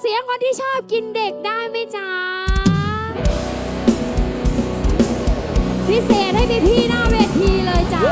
เสียงคนที่ชอบกินเด็กได้ไหมจ๊ะ พิเศษให้พี่ๆหน้าเวทีเลยจ้ะ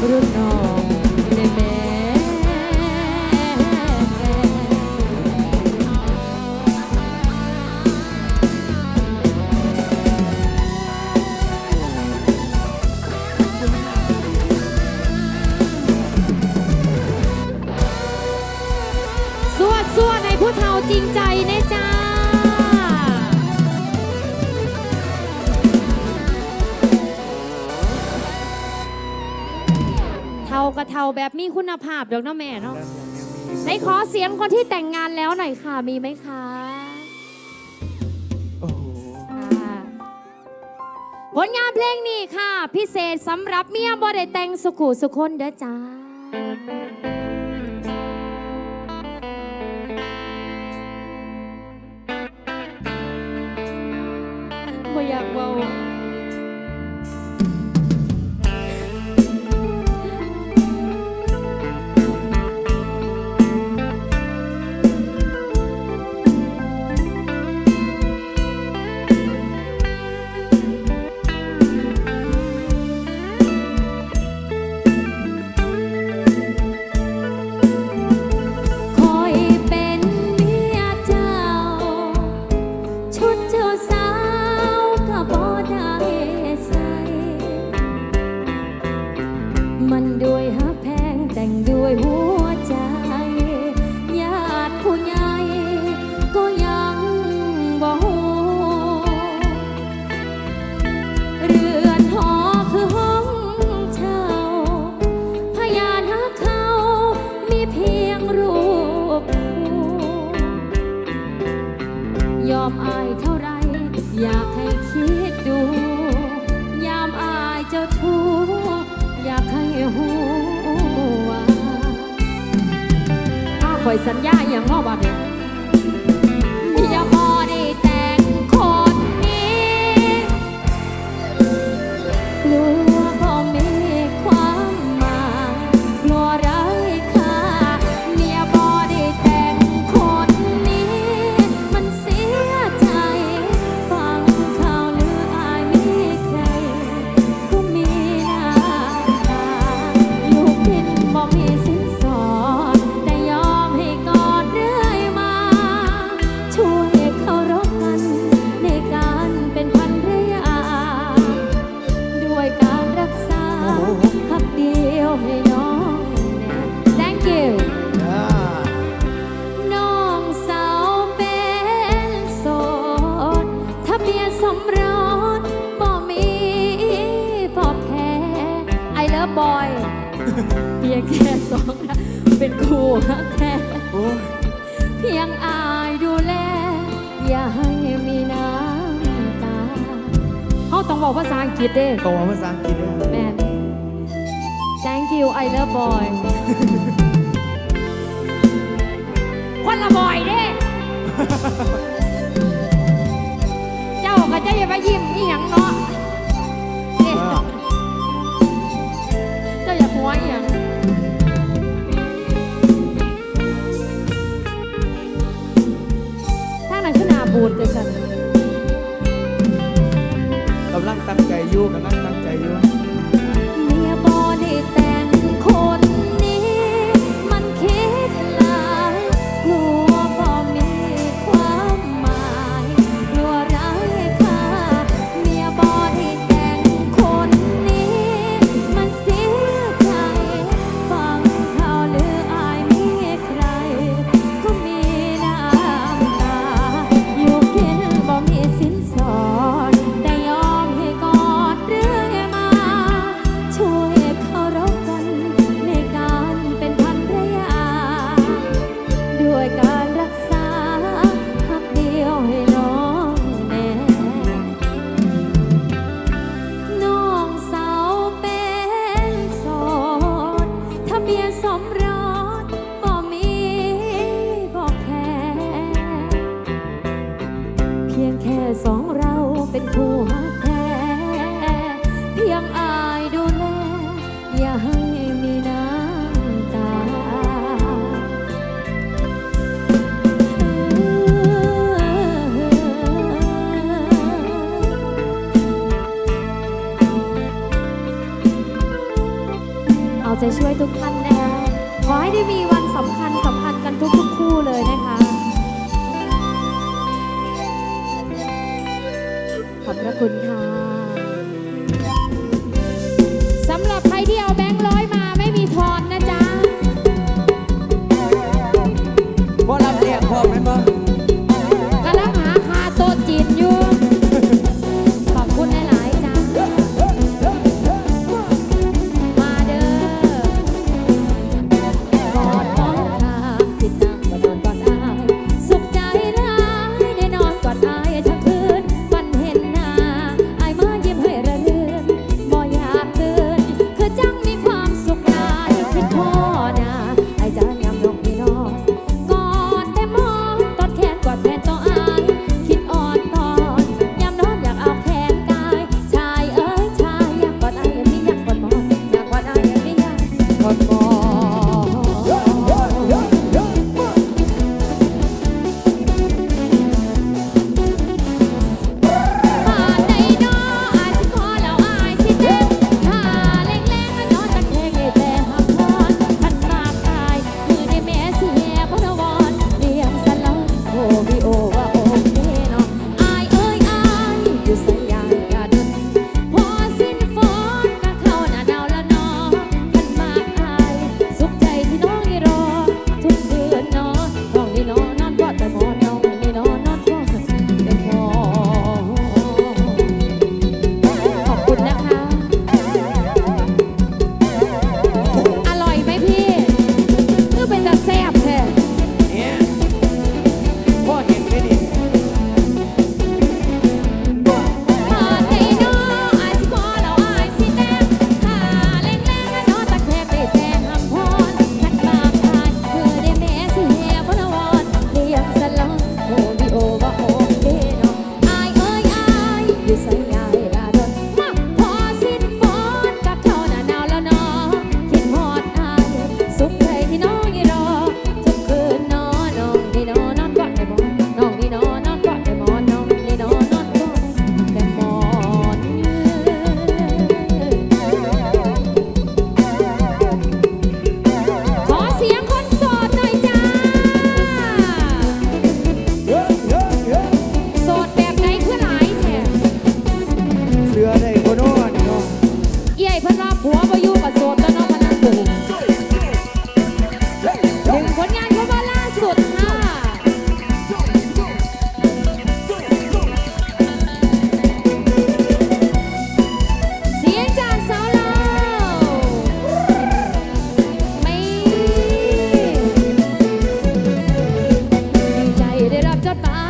Bruno. คุณภาพดอกเนาะแม่เนาะในขอเสียงคนที่แต่งงานแล้วหน่อยค่ะมีไหมคะผลงานเพลงนี้ค่ะ พิเศษสำหรับเมียบอได้แต่งสุขุสุคนเด้อจ้าบ่อยากว่าัวแท้เพียงอายดูแล อย่าให้มีน้ำตาเขาต้องบอกภาษาอังกฤษเด้ต้องบอวภาษาอังกฤษด้วยแม่ Thank you I love boy คนละบอยเด้ เจ้าก็จะอย่าไปยิ้มอีหยังเนาะ บูด้วยกันกำลังตั้งใจอยู่กำลังตั้ง like ทุกท่านนะคะขอให้ได้มีวันสำคัญสำคัญกันทุกๆคู่เลยนะคะ goodbye.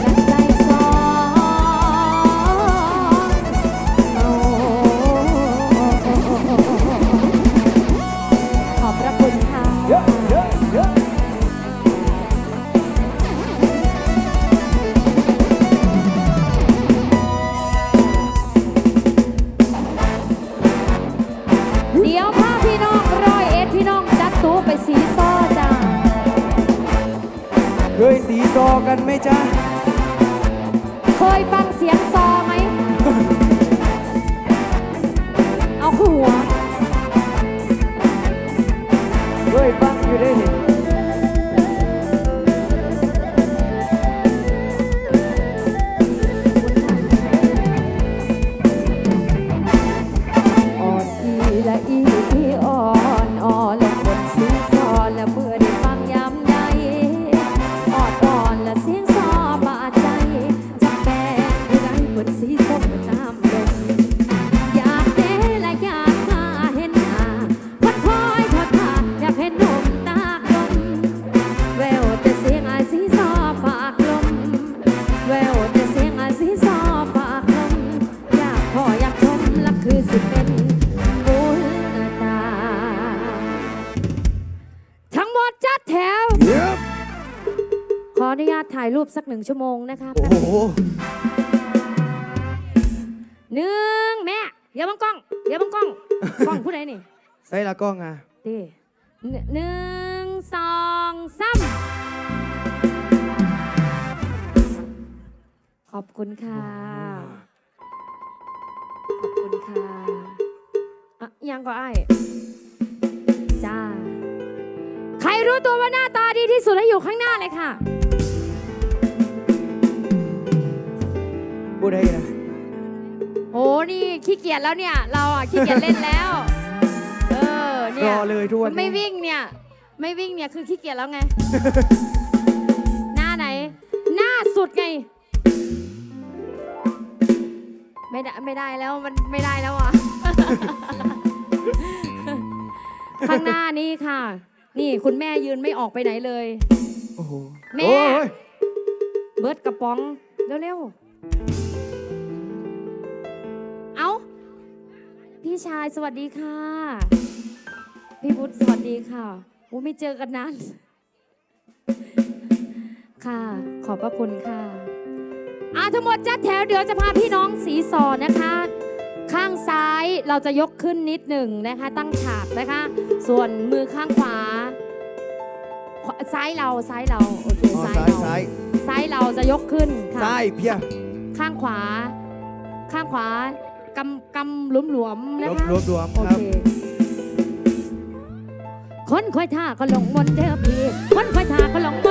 สิ ยฟังเสียงซอ สักหนึ่งชั่วโมงนะคะโอ้โหหนึ่งแม่เดี๋ยวบังกล้องเดี๋ยวบังกล้องกล้องผู้ใดนี่ใส่ละกล้องอะดีหนึ่งหนึ่งสองสามขอบคุณค่ะ ขอบคุณค่ะอะยังก็ไอ้ายจ้า ใครรู้ตัวว่าหน้าตาดีที่สุดให้อยู่ข้างหน้าเลยค่ะ พูดให้นะโอ้นี่ขี้เกียจแล้วเนี่ย เราอะขี้เกียจเล่นแล้ว เออเนี่รยอเลยทุกวันนี้ไม่วิ่งเนี่ย ไม่วิ่งเนี่ยคือขี้เกียจแล้วไง หน้าไหน หน้าสุดไง ไม่ได้ไม่ได้แล้วมันไม่ได้แล้วอะ ข้างหน้านี่ค่ะ นี่คุณแม่ยืนไม่ออกไปไหนเลย โอ้โหแม่ โอ้ยเบิร์ดกระป๋องเร็ว พี่ชายสวัสดีค่ะ พี่พุทธสวัสดีค่ะโอ้ไม่เจอกันนานค่ะ ขอบพระคุณค่ะอาทั้งหมดจัดแถวเดี๋ยวจะพาพี่น้องสีสอนนะคะ ข้างซ้ายเราจะยกขึ้นนิดหนึ่งนะคะ ตั้งฉากนะคะ ส่วนมือข้างขวาขวาซ้ายเราซ้ายเราโอเคอ๋อซ้ายซ้ายเราซ้ายซ้ายเราจะยกขึ้นค่ะซ้ายเพียข้างขวา ข้างขวา กำกำหลวมหลวมๆรนะวมคะ รวมรวมโอครับ เค คนคอยท่าก็หลงมนต์เด้อพี่ คนคอยท่าก็หลงม